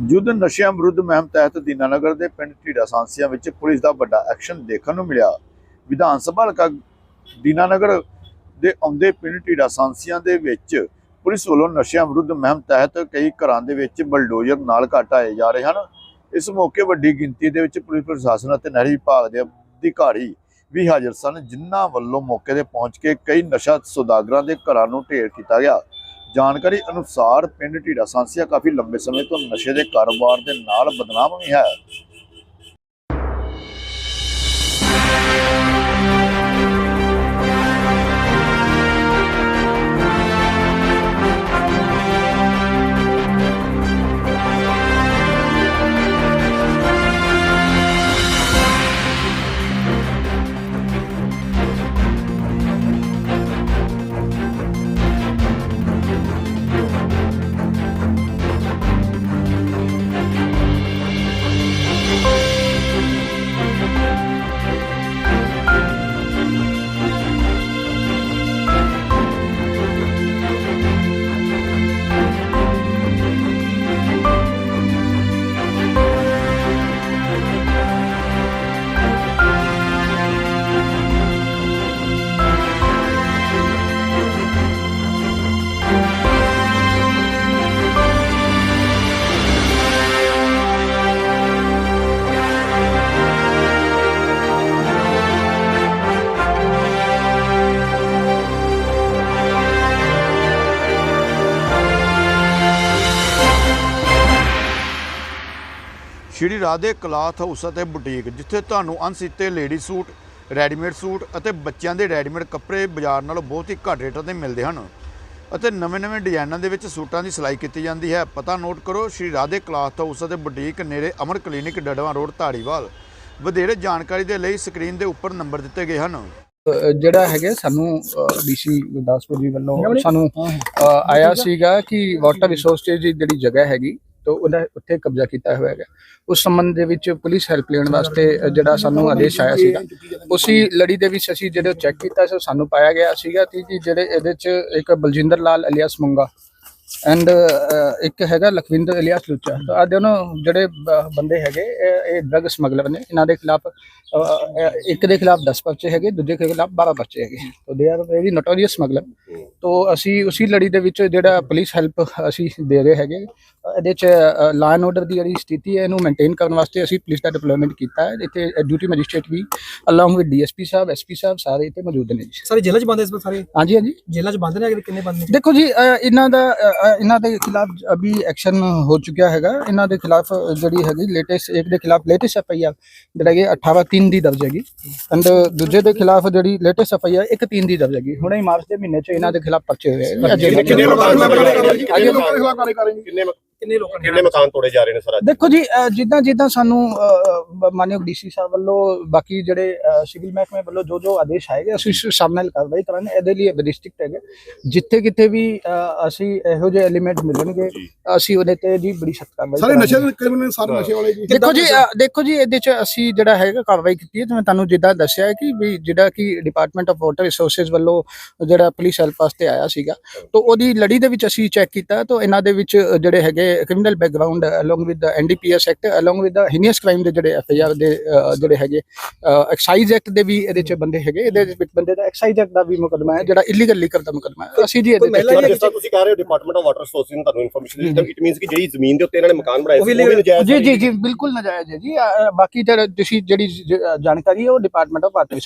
ਯੁੱਧ ਨਸ਼ਿਆਂ ਵਿਰੁੱਧ ਮੁਹਿੰਮ ਤਹਿਤ ਦੀਨਾਨਗਰ ਦੇ ਪਿੰਡ ਢੀੜਾ ਸਾਂਸੀਆਂ ਵਿੱਚ ਪੁਲਿਸ ਦਾ ਵੱਡਾ ਐਕਸ਼ਨ ਦੇਖਣ ਨੂੰ ਮਿਲਿਆ। ਵਿਧਾਨ ਸਭਾ ਹਲਕਾ ਦੀਨਾਨਗਰ ਦੇ ਆਉਂਦੇ ਪਿੰਡ ਢੀੜਾ ਸਾਂਸੀਆਂ ਦੇ ਵਿੱਚ ਪੁਲਿਸ ਵੱਲੋਂ ਨਸ਼ਿਆਂ ਵਿਰੁੱਧ ਮੁਹਿੰਮ ਤਹਿਤ ਕਈ ਘਰਾਂ ਦੇ ਵਿੱਚ ਬਲਡੋਜ਼ਰ ਨਾਲ ਘਟਾਏ ਜਾ ਰਹੇ ਹਨ। ਇਸ ਮੌਕੇ ਵੱਡੀ ਗਿਣਤੀ ਦੇ ਵਿੱਚ ਪੁਲਿਸ ਪ੍ਰਸ਼ਾਸਨ ਅਤੇ ਨਹਿਰੀ ਵਿਭਾਗ ਦੇ ਅਧਿਕਾਰੀ ਵੀ ਹਾਜ਼ਰ ਸਨ, ਜਿਨ੍ਹਾਂ ਵੱਲੋਂ ਮੌਕੇ ਤੇ ਪਹੁੰਚ ਕੇ ਕਈ ਨਸ਼ਾ ਸੌਦਾਗਰਾਂ ਦੇ ਘਰਾਂ ਨੂੰ ਢੇਰ ਕੀਤਾ ਗਿਆ। ਜਾਣਕਾਰੀ ਅਨੁਸਾਰ ਪਿੰਡ ਢੀੜਾ ਸਾਂਸੀਆ ਕਾਫੀ ਲੰਬੇ ਸਮੇਂ ਤੋਂ ਨਸ਼ੇ ਦੇ ਕਾਰੋਬਾਰ ਦੇ ਨਾਲ ਬਦਨਾਮ ਵੀ ਹੈ। ਸ਼੍ਰੀ ਰਾਧੇ ਕਲਾਥ ਹਾਊਸ ਅਤੇ ਬੁਟੀਕ ਜਿੱਥੇ ਤੁਹਾਨੂੰ ਅਣਸੀਤੇ ਲੇਡੀ ਸੂਟ ਰੈਡੀਮੇਡ ਸੂਟ ਅਤੇ ਬੱਚਿਆਂ ਦੇ ਰੈਡੀਮੇਡ ਕੱਪੜੇ ਬਾਜ਼ਾਰ ਨਾਲੋਂ ਬਹੁਤ ਹੀ ਘੱਟ ਰੇਟਾਂ ਤੇ ਮਿਲਦੇ ਹਨ। ਅਤੇ ਨਵੇਂ-ਨਵੇਂ ਡਿਜ਼ਾਈਨਾਂ ਦੇ ਵਿੱਚ ਸੂਟਾਂ ਦੀ ਸਿਲਾਈ ਕੀਤੀ ਜਾਂਦੀ ਹੈ। ਪਤਾ ਨੋਟ ਕਰੋ ਸ਼੍ਰੀ ਰਾਧੇ ਕਲਾਥ ਹਾਊਸ ਅਤੇ ਬੁਟੀਕ ਨੇੜੇ ਅਮਰ ਕਲੀਨਿਕ ਡੜਵਾ ਰੋਡ ਧਾਰੀਵਾਲ। ਵਧੇਰੇ ਜਾਣਕਾਰੀ ਦੇ ਲਈ ਸਕਰੀਨ ਦੇ ਉੱਪਰ ਨੰਬਰ ਦਿੱਤੇ ਗਏ ਹਨ। ਜਿਹੜਾ ਹੈਗਾ ਸਾਨੂੰ ਡੀਸੀ ਗੁਰਦਾਸਪੁਰ ਜੀ ਵੱਲੋਂ ਸਾਨੂੰ ਆਇਆ ਸੀਗਾ ਕਿ ਵਾਟਰ ਰਿਸੋਰਸਜ਼ ਦੀ ਜਿਹੜੀ ਜਗ੍ਹਾ ਹੈਗੀ ਤੋਂ ਉਹਦਾ ਉੱਥੇ ਕਬਜ਼ਾ ਕੀਤਾ ਹੋਇਆ ਹੈਗਾ। ਉਸ ਸੰਬੰਧ ਦੇ ਵਿੱਚ ਪੁਲਿਸ ਹੈਲਪ ਲੈਣ ਵਾਸਤੇ ਜਿਹੜਾ ਸਾਨੂੰ ਆਦੇਸ਼ ਆਇਆ ਸੀਗਾ ਉਸੇ ਲੜੀ ਦੇ ਵਿੱਚ ਅਸੀਂ ਜਦੋਂ ਚੈੱਕ ਕੀਤਾ ਸੋ ਸਾਨੂੰ ਪਾਇਆ ਗਿਆ ਸੀਗਾ ਕਿ ਜੀ ਜਿਹੜੇ ਇਹਦੇ ਚ ਇੱਕ ਬਲਜਿੰਦਰ ਲਾਲ ਅਲੀਆਸ ਮੁੰਗਾ ਐਂਡ ਇੱਕ ਹੈਗਾ ਲਖਵਿੰਦਰ ਇਲਿਆਸ ਲੁੱਚਾ। ਤਾਂ ਆ ਦੋਨੋਂ ਜਿਹੜੇ ਬੰਦੇ ਹੈਗੇ ਇਹ- ਡਰਗ ਸਮਗਲਰ ਨੇ। ਇਹਨਾਂ ਦੇ ਖਿਲਾਫ ਇੱਕ ਦੇ ਖਿਲਾਫ 10 ਪਰਚੇ ਹੈਗੇ ਦੂਜੇ ਦੇ ਖਿਲਾਫ 12 ਪਰਚੇ ਹੈਗੇ। ਤਾਂ they are very notorious smuggler ਤੋਂ ਅਸੀਂ ਉਸੇ ਲੜੀ ਦੇ ਵਿੱਚ ਜਿਹੜਾ ਪੁਲਿਸ ਹੈਲਪ ਅਸੀਂ ਦੇ ਰਹੇ ਹੈਗੇ ਇਹਦੇ ਚ ਲਾਅ ਐਂਡ ਆਰਡਰ ਦੀ ਜਿਹੜੀ ਸਥਿਤੀ ਹੈ ਇਹਨੂੰ ਮੇਨਟੇਨ ਕਰਨ ਵਾਸਤੇ ਅਸੀਂ ਪੁਲਿਸ ਦਾ ਡਿਪਲੋਇਮੈਂਟ ਕੀਤਾ ਹੈ। ਇੱਥੇ ਡਿਊਟੀ ਮੈਜਿਸਟ੍ਰੇਟ ਵੀ along with DSP Sahib SP ਸਾਹਿਬ ਸਾਰੇ ਇੱਥੇ ਮੌਜੂਦ ਨੇ ਜੀ। ਸਾਰੇ ਜੇਲ੍ਹਾਂ 'ਚ ਬੰਦ ਇਸ ਵਾਰ ਸਾਰੇ? ਹਾਂਜੀ ਹਾਂਜੀ। ਜੇਲ੍ਹਾਂ 'ਚ ਬੰਦ ਨੇ ਅਗਰ ਕਿੰਨੇ ਬੰਦ ਨੇ? ਦੇਖੋ ਜੀ ਇਹਨਾਂ ਦਾ ਇਹਨਾਂ ਦੇ ਖਿਲਾਫ ਅਭੀ ਐਕਸ਼ਨ ਹੋ ਚੁੱਕਿਆ ਹੈਗਾ। ਇਹਨਾਂ ਦੇ ਖਿਲਾਫ ਜਿਹੜੀ ਹੈਗੀ ਲੇਟੈਸਟ ਇੱਕ ਦੇ ਖਿਲਾਫ ਲੇਟੈਸਟ ਐਫਆਈਆਰ ਜਿਹੜਾ ਕਿ 18 3 ਦੀ ਦਰਜ ਹੈਗੀ। ਐਂਡ ਦੂਜੇ ਦੇ ਖਿਲਾਫ ਜਿਹੜੀ ਲੇਟੈਸਟ ਐਫਆਈਆਰ 1 3 ਦੀ ਦਰਜ ਹੈਗੀ। ਹੁਣੇ ਹੀ ਮਾਰਚ ਦੇ ਮਹੀਨੇ 'ਚ ਇਹਨਾਂ ਦੇ ਖਿਲਾਫ ਪਰਚੇ ਹੋਏ ਕਿੰਨੇ ਲੋਕਾਂ ਨੂੰ ਹਾਂਜੀ। ਕਿੰਨੇ ਕਿੰਨੇ ਲੋਕਾਂ ਨੇ ਕਿੰਨੇ ਮਕਾਨ ਤੋੜੇ ਜਾ ਰਹੇ ਨੇ ਸਰ ਅੱਜ? ਦੇਖੋ ਜੀ ਅ, ਜਿੱਦਾਂ ਜਿੱਦਾਂ ਸਾਨੂੰ ਅ, ਮਾਨਯੋਗ ਡੀਸੀ ਸਾਹਿਬ ਵੱਲੋਂ ਬਾਕੀ ਜਿਹੜੇ ਸਿਵਲ ਮਹਿਕਮੇ ਵੱਲੋਂ ਜੋ ਜੋ ਆਦੇਸ਼ ਆਏਗੇ ਅਸੀਂ ਉਸ ਹਿਸਾਬ ਨਾਲ ਕਾਰਵਾਈ ਕਰਾਂਗੇ। ਇਹਦੇ ਲਈ ਡਿਸਟ੍ਰਿਕਟ ਹੈਗੇ। ਜਿੱਥੇ ਕਿਤੇ ਵੀ ਅਸੀਂ ਇਹੋ ਜਿਹੇ ਐਲੀਮੈਂਟ ਮਿਲਣਗੇ ਅਸੀਂ ਉਹਦੇ ਤੇ ਜੀ ਬੜੀ ਸਖਤ ਕਾਰਵਾਈ ਸਾਰੇ। ਨਸ਼ੇ ਦੇ ਕ੍ਰਿਮੀਨਲ ਸਾਰੇ ਨਸ਼ੇ ਵਾਲੇ ਜੀ। ਦੇਖੋ ਜੀ ਦੇਖੋ ਜੀ ਇਹਦੇ ਚ ਅਸੀਂ ਜਿਹੜਾ ਹੈਗਾ ਕਾਰਵਾਈ ਕੀਤੀ ਹੈ। ਜਿਵੇਂ ਤੁਹਾਨੂੰ ਜਿੱਦਾਂ ਦੱਸਿਆ ਹੈ ਕਿ ਵੀ ਜਿਹੜਾ ਕਿ ਡਿਪਾਰਟਮੈਂਟ ਆਫ ਵਾਟਰ ਰਿਸੋਰਸਸ ਵੱਲੋਂ ਜਿਹੜਾ ਪੁਲਿਸ ਹੈਲਪ ਵਾਸਤੇ ਆਇਆ ਸੀਗਾ ਤੋਂ ਉਹਦੀ ਲੜੀ ਦੇ ਵਿੱਚ ਅਸੀਂ ਚੈੱਕ ਕੀਤਾ ਤਾਂ ਇਹਨਾਂ ਦੇ ਵਿੱਚ ਜਿਹੜੇ ਹੈਗੇ ਕ੍ਰਿਮੀਨਲ ਬੈਕਗ੍ਰਾਉਂਡ ਅਲੋਂਗ ਵਿਦ ਦਾ ਐਨਡੀਪੀਐਸ ਐਕਟ ਅਲੋਂਗ ਵਿਦ ਦਾ ਹੀਨੀਅਸ ਕ੍ਰਾਈਮ ਦੇ ਜਿਹੜੇ ਐਫਆਈਆਰ ਦੇ ਅ, ਜਿਹੜੇ ਹੈਗੇ ਐਕਸਾਈਜ਼ ਐਕਟ ਦੇ ਵੀ ਇਹਦੇ ਚ ਬੰਦੇ ਹੈਗੇ। ਇਹਦੇ ਵਿੱਚ ਬੰਦੇ ਦਾ ਐਕਸਾਈਜ਼ ਐਕਟ ਦਾ ਵੀ ਮੁਕਦਮਾ ਹੈ ਜਿਹੜਾ ਇਲੀਗਲ ਲੀਕਰ ਦਾ ਮੁਕਦਮਾ ਹੈ। ਅਸੀਂ ਜੀ ਇਹਦੇ ਤੇ ਜਿਸ ਤਰ੍ਹਾਂ ਤੁਸੀਂ ਕਹਿ ਰਹੇ ਹੋ ਡਿਪਾਰਟਮੈਂਟ ਆਫ ਵਾਟਰ ਰਿਸੋਰਸਿਸ ਨੇ ਤੁਹਾਨੂੰ ਇਨਫੋਰਮੇਸ਼ਨ ਦਿੱਤੀ ਇਟ ਮੀਨਸ ਕਿ ਜਿਹੜੀ ਜ਼ਮੀਨ ਦੇ ਉੱਤੇ ਇਹਨਾਂ ਨੇ ਮਕਾਨ ਬਣਾਏ ਉਹ ਵੀ ਸੀ ਉਹ ਵੀ ਨਜਾਇਜ਼ ਜੀ। ਜੀ ਜੀ ਬਿਲਕੁਲ ਨਜਾਇਜ਼ ਹੈ ਜੀ। ਬਾਕੀ ਜਿਹੜਾ ਜਿਹੜੀ ਜਾਣਕਾਰੀ ਹੈ ਉਹ ਡਿਪਾਰਟਮੈਂਟ ਆਫ ਵਾਟਰ